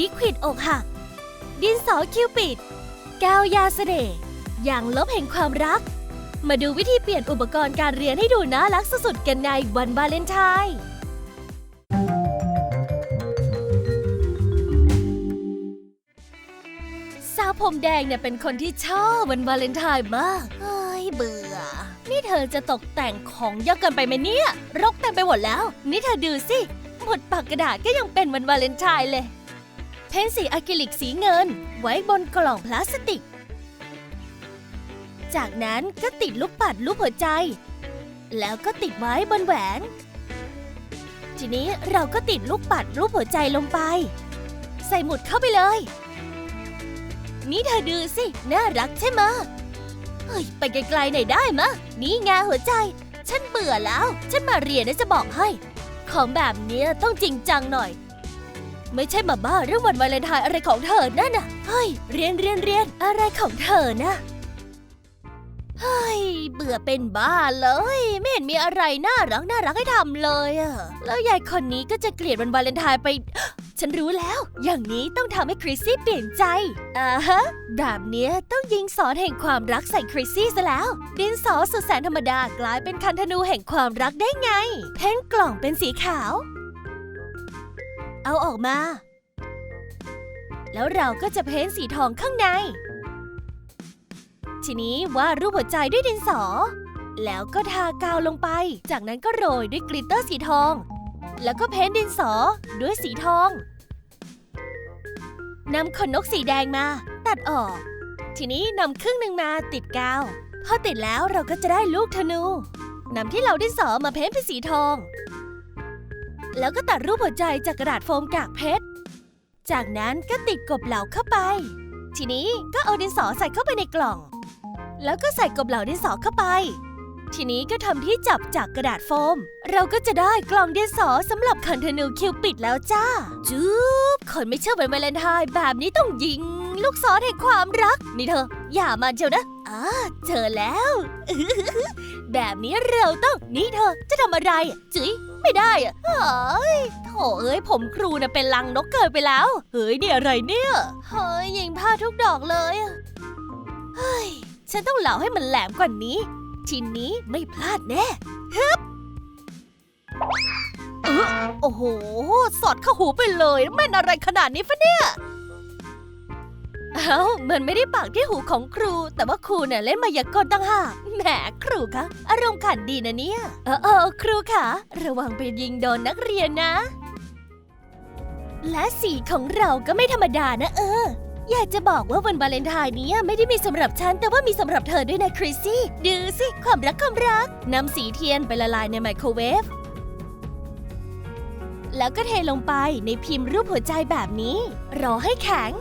ลิควิดอกหัก ดินสอคิวปิด แก้วยาเสน่ห์อย่างลบแห่งความรัก มาดูวิธีเปลี่ยนอุปกรณ์การเรียนให้ดูน่ารักสุดๆกันในวันวาเลนไทน์สาวผมแดงเนี่ยเป็นคนที่ชอบวันวาเลนไทน์มาก เฮ้ยเบื่อ นี่เธอจะตกแต่งของเยอะเกินไปไหมเนี่ย รกเต็มไปหมดแล้ว นี่เธอดูสิ หมดปากกระดาษก็ยังเป็นวันวาเลนไทน์เลย เพ้นสีอะคริลิกสีเงินไว้บนกล่องพลาสติก จากนั้นก็ติดลูกปัดรูปหัวใจ แล้วก็ติดไว้บนแหวน ทีนี้เราก็ติดลูกปัดรูปหัวใจลงไป ใส่หมุดเข้าไปเลย นี่เธอดูสิ น่ารักใช่ไหมเฮ้ย ไปไกลๆหน่อยได้มะ นี่ไงหัวใจ ฉันเบื่อแล้ว ฉันมาเรียนนะจะบอกให้ ของแบบเนี้ยต้องจริงจังหน่อย ไม่ใช่มาบ้าเรื่องวันวาเลนไทน์อะไรของเธอนั่นน่ะ เฮ้ย เรียนเรียนเรียนอะไรของเธอนะเฮ้ย เบื่อเป็นบ้าเลย ไม่เห็นมีอะไรน่ารักน่ารักให้ทำเลยอะแล้วยายคนนี้ก็จะเกลียดวันวาเลนไทน์ไป ฉันรู้แล้ว อย่างนี้ต้องทำให้คริสซี่เปลี่ยนใจอ่าฮะแบบเนี้ยต้องยิงสอนแห่งความรักใส่คริสซี่ซะแล้ว ดินสอสุดแสนธรรมดากลายเป็นคันธนูแห่งความรักได้ไง เพ้นกล่องเป็นสีขาว เอาออกมา แล้วเราก็จะเพ้นสีทองข้างใน ทีนี้วาดรูปหัวใจด้วยดินสอ แล้วก็ทากาวลงไป จากนั้นก็โรยด้วยกลิตเตอร์สีทอง แล้วก็เพ้นดินสอด้วยสีทองนำขนนกสีแดงมา ตัดออก ทีนี้นำครึ่งหนึ่งมาติดกาว พอติดแล้วเราก็จะได้ลูกธนูนำที่เราดินสอมาเพ้นเป็นสีทอง แล้วก็ตัดรูปหัวใจจากกระดาษโฟมกากเพชร จากนั้นก็ติดกบเหลาเข้าไป ทีนี้ก็เอาดินสอใส่เข้าไปในกล่อง แล้วก็ใส่กบเหลาดินสอเข้าไป ทีนี้ก็ทำที่จับจากกระดาษโฟม เราก็จะได้กล่องดินสอสำหรับคันธนูคิวปิดแล้วจ้าจุ๊บคนไม่เชื่อวันวาเลนไทน์แบบนี้ต้องยิง ลูกศรแห่งความรัก นี่เธอ อย่ามาเชียวนะอ่าเจอแล้ว แบบนี้เราต้องนี่เธอจะทำอะไรจุ๋ย ไม่ได้อะเฮ้ยโถเอ้ยผมครูน่ะเป็นลังนกเกิดไปแล้ว เฮ้ยเนี่ยอะไรเนี่ยเฮ้ยยิงผ้าทุกดอกเลยอะเฮ้ยฉันต้องเหลาให้มันแหลมกว่านี้ ทีนี้ไม่พลาดแน่ฮึบเออโอ้โห สอดเข้าหูไปเลยแม่นอะไรขนาดนี้ฟะเนี่ย เอ้ามันไม่ได้ปากที่หูของครู แต่ว่าครูเนี่ยเล่นมายากลตั้งหากแหมครูคะอารมณ์ขันดีนะเนี่ย เออเออครูคะระวังไปยิงโดนนักเรียนนะ และสีของเราก็ไม่ธรรมดานะ เออ อยากจะบอกว่าวันวาเลนไทน์นี้ไม่ได้มีสำหรับฉัน แต่ว่ามีสำหรับเธอด้วยนะคริสซี่ดูสิความรักความรักนำสีเทียนไปละลายในไมโครเวฟแล้วก็เทลงไปในพิมพ์รูปหัวใจแบบนี้ รอให้แข็ง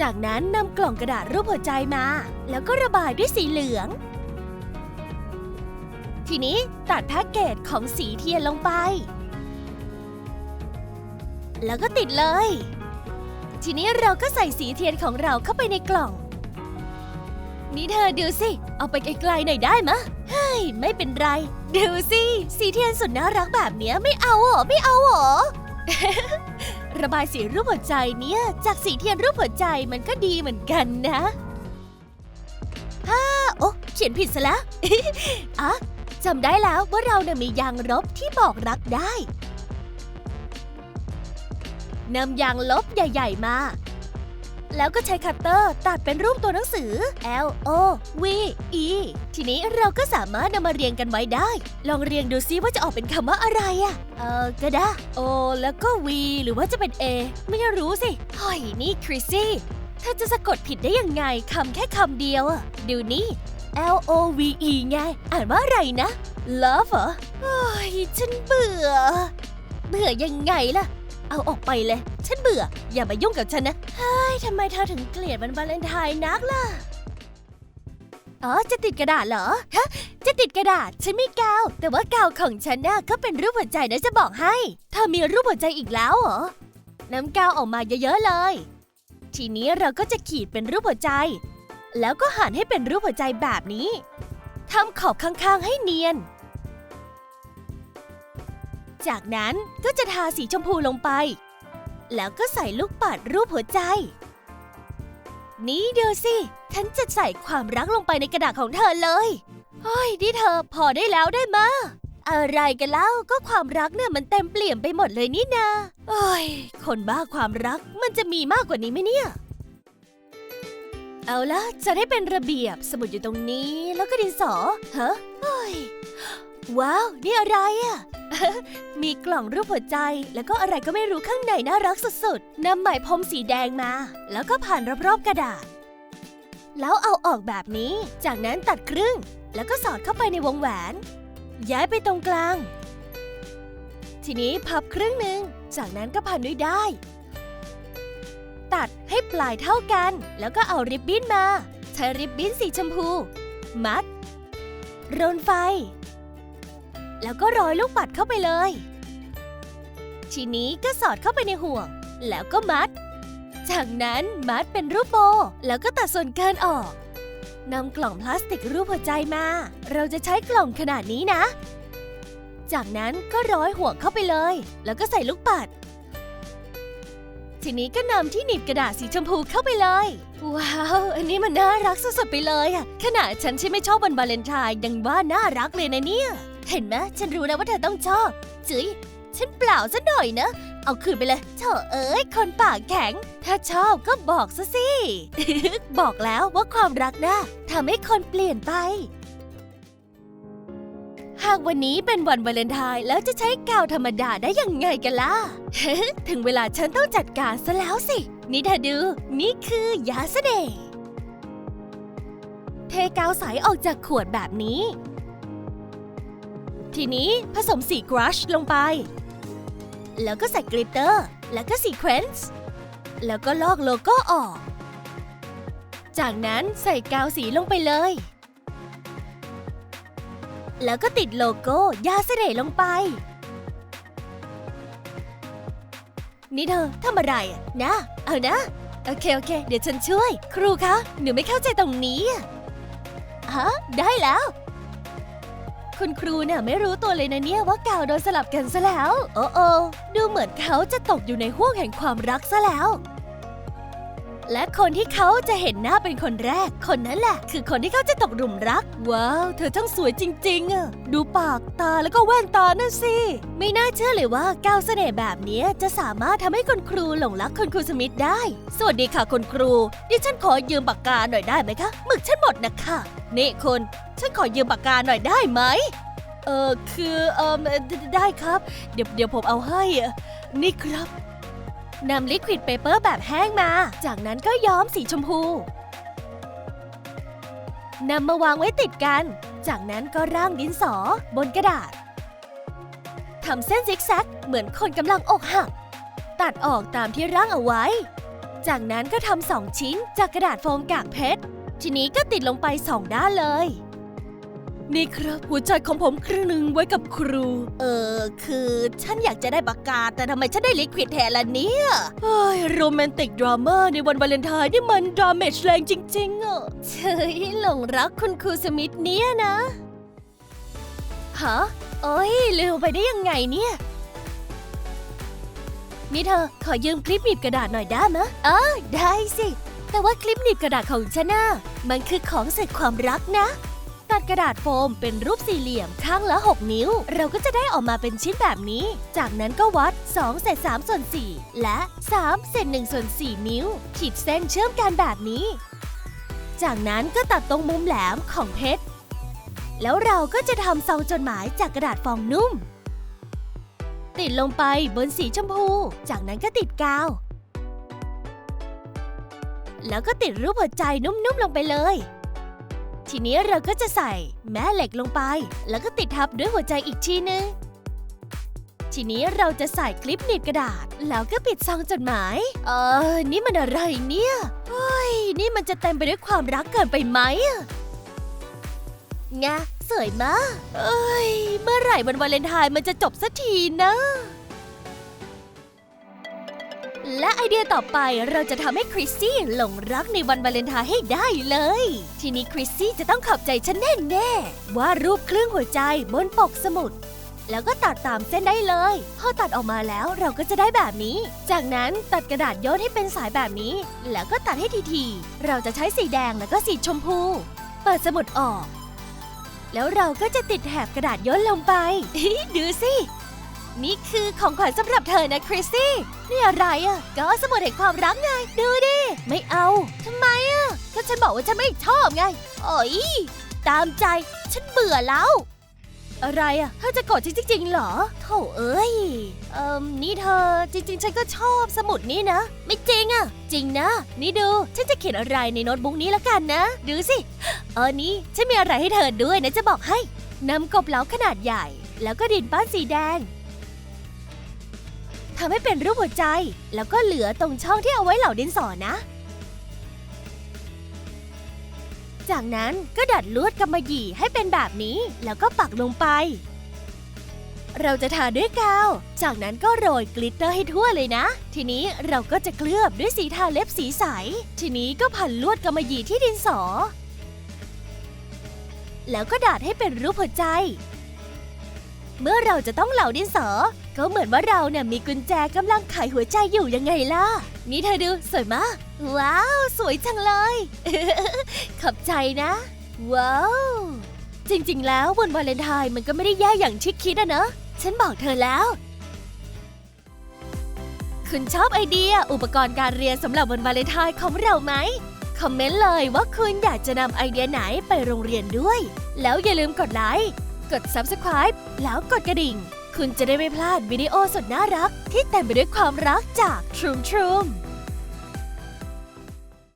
จากนั้นนำกล่องกระดาษรูปหัวใจมา แล้วก็ระบายด้วยสีเหลือง ทีนี้ตัดแพ็กเกจของสีเทียนลงไป แล้วก็ติดเลย ทีนี้เราก็ใส่สีเทียนของเราเข้าไปในกล่อง นี่เธอดูสิ เอาไปไกลๆหน่อยได้มะเฮ้ย ไม่เป็นไร ดูสิ สีเทียนสุดน่ารักแบบเนี้ยไม่เอาหรอ ไม่เอาหรอ ระบายสีรูปหัวใจเนี่ย จากสีเทียนรูปหัวใจมันก็ดีเหมือนกันนะฮ่าโอ้เขียนผิดซะแล้วอะจำได้แล้วว่าเราเนี่ยมียางลบที่บอกรักได้นำยางลบใหญ่ ๆ มา แล้วก็ใช้คัตเตอร์ตัดเป็นรูปตัวหนังสือ L O V E ทีนี้เราก็สามารถนำมาเรียงกันไว้ได้ ลองเรียงดูซิว่าจะออกเป็นคำว่าอะไรอะเออก็ได้ O แล้วก็ V หรือว่าจะเป็น A ไม่รู้สิเฮ้ยนี่คริสซี่เธอจะสะกดผิดได้ยังไงคำแค่คำเดียวอะดูนี่ L O V E ไง อ่านว่าอะไรนะ Love เหรอโอ้ยฉันเบื่อ เบื่อยังไงล่ะ เอาออกไปเลย ฉันเบื่อ อย่ามายุ่งกับฉันนะ เฮ้ยทำไมเธอถึงเกลียดวันวาเลนไทน์นักล่ะ อ๋อ จะติดกระดาษเหรอ ฮะ จะติดกระดาษ ฉันไมีกาว แต่ว่ากาวของฉันน่ะก็เป็นรูปหัวใจนะจะบอกให้ เธอมีรูปหัวใจอีกแล้วเหรอ น้ำกาวออกมาเยอะๆเลย ทีนี้เราก็จะขีดเป็นรูปหัวใจ แล้วก็หั่นให้เป็นรูปหัวใจแบบนี้ทำขอบข้างๆให้เนียน จากนั้นก็จะทาสีชมพูลงไป แล้วก็ใส่ลูกปัดรูปหัวใจ นี่เดียวสิฉันจะใส่ความรักลงไปในกระดาษของเธอเลยเฮ้ยนี่เธอพอได้แล้วได้มะอะไรกันเล่าก็ความรักเนี่ยมันเต็มเปลี่ยมไปหมดเลยนี่นาเอ้ย คนบ้าความรักมันจะมีมากกว่านี้ไหมเนี่ย เอาละจะได้เป็นระเบียบสมุดอยู่ตรงนี้แล้วก็ดินสอฮะเฮ้ย ว้าว นี่อะไรอะมีกล่องรูปหัวใจ แล้วก็อะไรก็ไม่รู้ข้างในน่ารักสุดๆนำไหมพรมสีแดงมา แล้วก็ผ่านรอบๆกระดาษ แล้วเอาออกแบบนี้ จากนั้นตัดครึ่ง แล้วก็สอดเข้าไปในวงแหวน ย้ายไปตรงกลาง ทีนี้พับครึ่งหนึ่ง จากนั้นก็พันด้วยได้ ตัดให้ปลายเท่ากัน แล้วก็เอาริบบิ้นมา ใช้ริบบิ้นสีชมพู มัดรนไฟ แล้วก็ร้อยลูกปัดเข้าไปเลย ทีนี้ก็สอดเข้าไปในห่วง แล้วก็มัด จากนั้นมัดเป็นรูปโบ แล้วก็ตัดส่วนเกินออกนำกล่องพลาสติกรูปหัวใจมา เราจะใช้กล่องขนาดนี้นะ จากนั้นก็ร้อยห่วงเข้าไปเลย แล้วก็ใส่ลูกปัด ทีนี้ก็นำที่หนีบกระดาษสีชมพูเข้าไปเลย ว้าว อันนี้มันน่ารักสุดๆไปเลยอะขนาดฉันที่ไม่ชอบวันวาเลนไทน์ยังว่าน่ารักเลยนะเนี่ย เห็นไหมฉันรู้นะว่าเธอต้องชอบจื้ยฉันเปล่าซะหน่อยนะ เอาคืนไปเลยเธอเอ้ย คนปากแข็ง ถ้าชอบก็บอกซะสิ บอกแล้วว่าความรักนะทำให้คนเปลี่ยนไป หากวันนี้เป็นวันวาเลนไทน์แล้วจะใช้กาวธรรมดาได้ยังไงกันล่ะ ถึงเวลาฉันต้องจัดการซะแล้วสิ นี่เธอดู นี่คือยาเสน่ห์เทกาวใสออกจากขวดแบบนี้ ทีนี้ผสมสีกรัชลงไป แล้วก็ใส่กลิตเตอร์ แล้วก็ซีเควนซ์ แล้วก็ลอกโลโก้ออก จากนั้นใส่กาวสีลงไปเลย แล้วก็ติดโลโก้ยาเสน่ห์ลงไป นี่เธอทำอะไรอะนะ เอานะ โอเค โอเค เดี๋ยวฉันช่วย ครูคะ หนูไม่เข้าใจตรงนี้อะฮะ ได้แล้ว คุณครูเนี่ยไม่รู้ตัวเลยนะเนี่ยว่ากาวโดนสลับกันซะแล้ว โอ้โอดูเหมือนเขาจะตกอยู่ในห้วงแห่งความรักซะแล้ว และคนที่เขาจะเห็นหน้าเป็นคนแรก คนนั้นแหละ คือคนที่เขาจะตกหลุมรัก ว้าว เธอช่างสวยจริงๆอะดูปากตาแล้วก็แว่นตานั่นสิ ไม่น่าเชื่อเลยว่ากาวเสน่ห์แบบนี้จะสามารถทำให้คุณครูหลงรักคุณครูสมิธได้ สวัสดีค่ะคุณครู ดิฉันขอยืมปากกาหน่อยได้ไหมคะหมึกฉันหมดนะคะนี่คุณฉันขอยืมปากกาหน่อยได้ไหมเออคือเออได้ครับ เดี๋ยวเดี๋ยวผมเอาให้อะนี่ครับ นำลิควิดเปเปอร์แบบแห้งมา จากนั้นก็ย้อมสีชมพู นำมาวางไว้ติดกัน จากนั้นก็ร่างดินสอ บนกระดาษ ทำเส้นซิกแซกเหมือนคนกำลังอกหัก ตัดออกตามที่ร่างเอาไว้ จากนั้นก็ทำสองชิ้นจากกระดาษโฟมกากเพชร ทีนี้ก็ติดลงไปสองด้านเลย นี่ครับ หัวใจของผมครึ่งหนึ่งไว้กับครู เออ คือฉันอยากจะได้ปากกา แต่ทำไมฉันได้ลิควิดแทนล่ะเนี่ยเฮ้ยโรแมนติกดราม่าในวันวาเลนไทน์นี่มันดราเมจแรงจริง ๆอะเฉยหลงรักคุณครูสมิธเนี่ยนะฮะโอ้ยเร็วไปได้ยังไงเนี่ย นี่เธอขอยืมคลิปหนีบกระดาษหน่อยได้ไหมเออได้สิ แต่ว่าคลิปหนีบกระดาษของฉันน่ะมันคือของสื่อความรักนะ ตัดกระดาษโฟมเป็นรูปสี่เหลี่ยมข้างละ 6 นิ้ว เราก็จะได้ออกมาเป็นชิ้นแบบนี้ จากนั้นก็วัด2เศษ3ส่วน4และ3เศษ1ส่วน4นิ้ว ขีดเส้นเชื่อมกันแบบนี้ จากนั้นก็ตัดตรงมุมแหลมของเพชร แล้วเราก็จะทำซองจดหมายจากกระดาษฟองนุ่ม ติดลงไปบนสีชมพู จากนั้นก็ติดกาว แล้วก็ติดรูปหัวใจนุ่มๆลงไปเลย ทีนี้เราก็จะใส่แม่เหล็กลงไป แล้วก็ติดทับด้วยหัวใจอีกทีนึง ทีนี้เราจะใส่คลิปหนีบกระดาษ แล้วก็ปิดซองจดหมาย เออ นี่มันอะไรเนี่ยเฮ้ย นี่มันจะเต็มไปด้วยความรักเกินไปไหมอะไงสวยมาก เอ้ย เมื่อไหร่วันวาเลนไทน์มันจะจบสักทีนะ และไอเดียต่อไปเราจะทำให้คริสซี่หลงรักในวันวาเลนไทน์ให้ได้เลย ทีนี้คริสซี่จะต้องขอบใจฉันแน่ๆว่ารูปเครื่องหัวใจบนปกสมุด แล้วก็ตัดตามเส้นได้เลย พอตัดออกมาแล้วเราก็จะได้แบบนี้ จากนั้นตัดกระดาษโยนให้เป็นสายแบบนี้ แล้วก็ตัดให้ทีๆเราจะใช้สีแดงแล้วก็สีชมพู เปิดสมุดออก แล้วเราก็จะติดแถบกระดาษย่นลงไปดูสินี่คือของขวัญสำหรับเธอนะคริสซี่ นี่อะไรอะ ก็สมุดแห่งความรักไง ดูดิ ไม่เอาทำไมอะ ก็ฉันบอกว่าฉันไม่ชอบไง โอ้ยตามใจ ฉันเบื่อแล้ว อะไรอะเธอจะโกรธฉันจริงๆเหรอโถเอ้ย เอ่มนี่เธอจริงๆ ฉันก็ชอบสมุดนี้นะ ไม่จริงอะ จริงนะ นี่ดู ฉันจะเขียนอะไรในโน้ตบุ๊กนี้ละกันนะ ดูสิ เออนี่ฉันมีอะไรให้เธอด้วยนะจะบอกให้นำกบเหลาขนาดใหญ่ แล้วก็ดินป้านสีแดง ทำให้เป็นรูปหัวใจ แล้วก็เหลือตรงช่องที่เอาไว้เหล่าดินสอนะ จากนั้นก็ดัดลวดกำมะหยี่ให้เป็นแบบนี้ แล้วก็ปักลงไป เราจะทาด้วยกาว จากนั้นก็โรยกลิตเตอร์ให้ทั่วเลยนะ ทีนี้เราก็จะเคลือบด้วยสีทาเล็บสีใส ทีนี้ก็พันลวดกำมะหยี่ที่ดินสอ แล้วก็ดาดให้เป็นรูปหัวใจเมื่อเราจะต้องเหล่าดินสอ ก็เหมือนว่าเราเนี่ยมีกุญแจกำลังไขหัวใจอยู่ยังไงล่ะ นี่เธอดูสวยมากว้าว สวยจังเลย ขอบใจนะ ว้าว จริงๆ แล้ววันวาเลนไทน์มันก็ไม่ได้แย่อย่างที่คิดอะเนอะ ฉันบอกเธอแล้ว คุณชอบไอเดียอุปกรณ์การเรียนสำหรับวันวาเลนไทน์ของเราไหมคอมเมนต์เลยว่าคุณอยากจะนำไอเดียไหนไปโรงเรียนด้วย แล้วอย่าลืมกดไลค์ กด Subscribe แล้วกดกระดิ่ง คุณจะได้ไม่พลาดวิดีโอสุดน่ารัก ที่เต็มไปด้วยความรักจาก Troom Troom